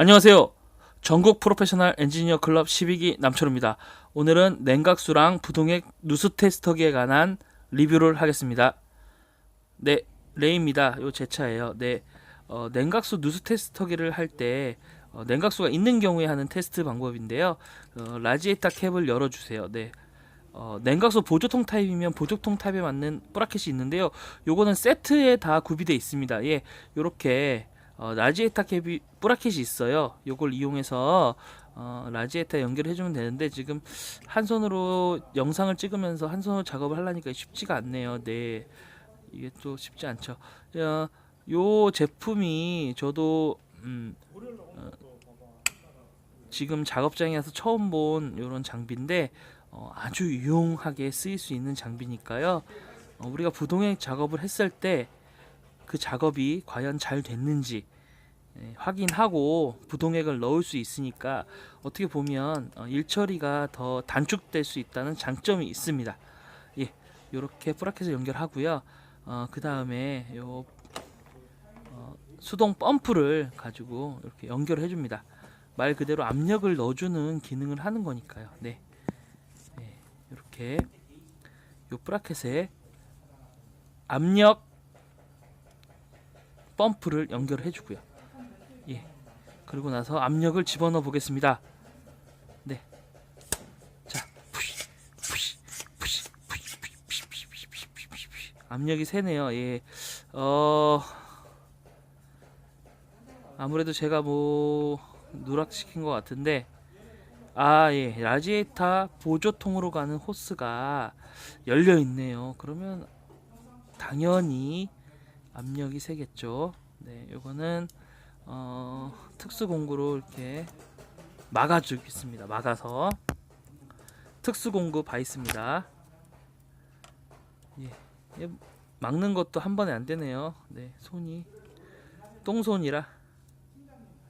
안녕하세요. 전국 프로페셔널 엔지니어 클럽 12기 남철입니다. 오늘은 냉각수랑 부동액 누수 테스터기에 관한 리뷰를 하겠습니다. 네, 레이입니다. 요 제 차예요. 네, 어, 냉각수 누수 테스터기를 할때 어, 냉각수가 있는 경우에 하는 테스트 방법인데요. 어, 라지에이터 캡을 열어주세요. 네. 어, 냉각수 보조통 타입이면 보조통 타입에 맞는 브라켓이 있는데요. 요거는 세트에 다 구비되어 있습니다. 예, 요렇게 어, 라지에이터 캡이 브라켓이 있어요. 요걸 이용해서 어, 라지에이터 연결해 주면 되는데 지금 한 손으로 영상을 찍으면서 한 손으로 작업을 하려니까 쉽지가 않네요. 네. 이게 또 쉽지 않죠. 어, 요 제품이 저도 음, 어, 지금 작업장에서 처음 본 이런 장비인데 어, 아주 유용하게 쓰일 수 있는 장비니까요. 어, 우리가 부동액 작업을 했을 때 그 작업이 과연 잘 됐는지 예, 확인하고 부동액을 넣을 수 있으니까 어떻게 보면 어, 일 처리가 더 단축될 수 있다는 장점이 있습니다. 예, 이렇게 브라켓을 연결하고요. 어, 그 다음에 요 어, 수동 펌프를 가지고 이렇게 연결해 줍니다. 말 그대로 압력을 넣어주는 기능을 하는 거니까요. 네. 네, 이렇게 요 브라켓에 압력 펌프를 연결해 주고요. 예. 그리고 나서 압력을 집어넣어 보겠습니다. 네. 자, 푸시, 푸시, 푸시, 푸시, 푸시, 푸시, 푸시, 푸시, 푸시, 푸시. 압력이 세네요. 예. 어. 아무래도 제가 뭐 누락시킨 것 같은데 아, 예. 라지에이터 보조통으로 가는 호스가 열려 있네요. 그러면 당연히 압력이 세겠죠. 네, 요거는 어, 특수 공구로 이렇게 막아 주겠습니다. 막아서 특수 공구 바 있습니다. 예. 예, 막는 것도 한 번에 안 되네요. 네, 손이 똥손이라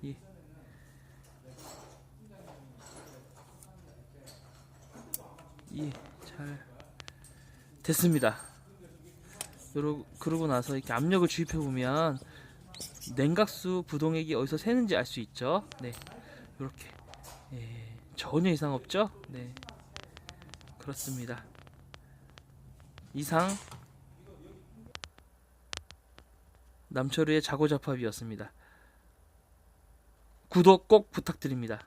예. 예, 잘 됐습니다. 그러고 나서 이렇게 압력을 주입해 보면 냉각수 부동액이 어디서 새는지 알 수 있죠. 네, 이렇게 예, 전혀 이상 없죠. 네, 그렇습니다. 이상 남철우의 자고잡합이었습니다. 구독 꼭 부탁드립니다.